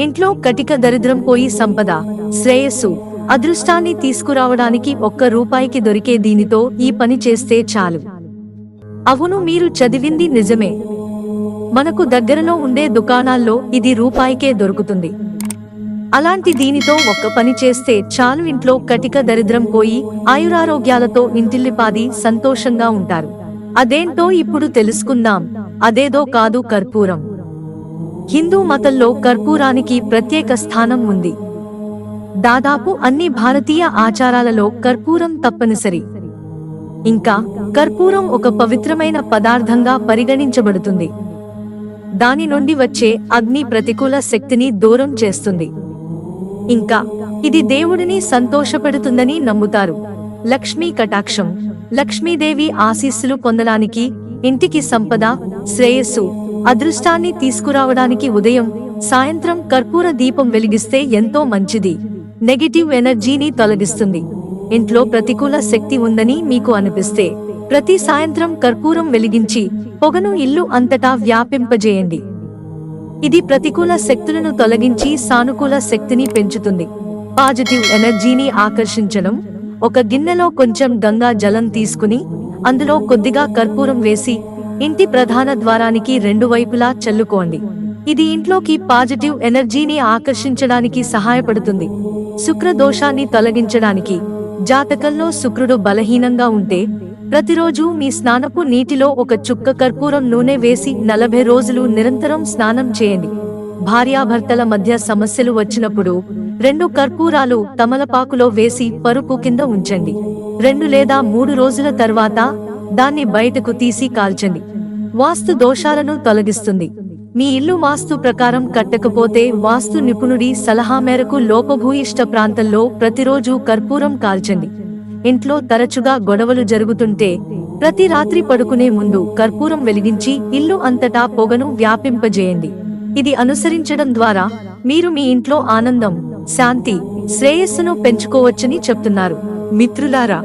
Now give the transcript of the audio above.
ఇంట్లో కటిక దరిద్రం పోయి సంపద శ్రేయస్సు అదృష్టాన్ని తీసుకురావడానికి ఒక్క రూపాయికి దొరికే దీనితో ఈ పని చేస్తే చాలు. అవును మీరు చదివింది నిజమే. మనకు దగ్గరలో ఉండే దుకాణాల్లో ఇది రూపాయికే దొరుకుతుంది. అలాంటి దీనితో ఒక్క పని చేస్తే చాలు. ఇంట్లో కటిక దరిద్రం పోయి ఆయురారోగ్యాలతో ఇంటిల్లిపాది సంతోషంగా ఉంటారు. అదేంటో ఇప్పుడు తెలుసుకుందాం. అదేదో కాదు కర్పూరం. హిందూ మతంలో కర్పూరానికి ప్రత్యేక స్థానం ఉంది. దాదాపు అన్ని భారతీయ ఆచారాలలో కర్పూరం తప్పనిసరి. ఇంకా కర్పూరం ఒక పవిత్రమైన పదార్థంగా పరిగణించబడుతుంది. దాని నుండి వచ్చే అగ్ని ప్రతికూల శక్తిని దూరం చేస్తుంది. ఇంకా ఇది దేవుడిని సంతోషపెడుతుందని నమ్ముతారు. లక్ష్మీ కటాక్షం లక్ష్మీదేవి ఆశీస్సులు పొందడానికి ఇంటికి సంపద శ్రేయస్సు అదృష్టాన్ని తీసుకురావడానికి ఉదయం సాయంత్రం కర్పూర దీపం వెలిగిస్తే ఎంతో మంచిది. నెగిటివ్ ఎనర్జీని తొలగిస్తుంది. ఇంట్లో ప్రతికూల శక్తి ఉందని మీకు అనిపిస్తే ప్రతి సాయంత్రం కర్పూరం వెలిగించి పొగను ఇల్లు అంతటా వ్యాపింపజేయండి. ఇది ప్రతికూల శక్తులను తొలగించి సానుకూల శక్తిని పెంచుతుంది. పాజిటివ్ ఎనర్జీని ఆకర్షించడం ఒక గిన్నెలో కొంచెం గంగా జలం తీసుకుని అందులో కొద్దిగా కర్పూరం వేసి ఇంటి ప్రధాన ద్వారానికి రెండు వైపులా చల్లుకోండి. ఇది ఇంట్లోకి పాజిటివ్ ఎనర్జీని ఆకర్షించడానికి సహాయపడుతుంది. శుక్ర దోషాన్ని తొలగించడానికి జాతకంలో శుక్రుడు బలహీనంగా ఉంటే ప్రతిరోజు మీ స్నానపు నీటిలో ఒక చుక్క కర్పూరం నూనె వేసి నలభై రోజులు నిరంతరం స్నానం చేయండి. భార్యాభర్తల మధ్య సమస్యలు వచ్చినప్పుడు రెండు కర్పూరాలు తమలపాకులో వేసి పరుపు కింద ఉంచండి. రెండు లేదా మూడు రోజుల తర్వాత దాన్ని బయటకు తీసి కాల్చండి. వాస్తు దోషాలను తొలగిస్తుంది. మీ ఇల్లు వాస్తు ప్రకారం కట్టకపోతే వాస్తు నిపుణుడి సలహా మేరకు లోపభూయిష్ట ప్రాంతంలో ప్రతిరోజు కర్పూరం కాల్చండి. ఇంట్లో తరచుగా గొడవలు జరుగుతుంటే ప్రతి రాత్రి పడుకునే ముందు కర్పూరం వెలిగించి ఇల్లు అంతటా పొగను వ్యాపింపజేయండి. ఇది అనుసరించడం ద్వారా మీరు మీ ఇంట్లో ఆనందం శాంతి శ్రేయస్సును పెంచుకోవచ్చని చెప్తున్నారు. మిత్రులారా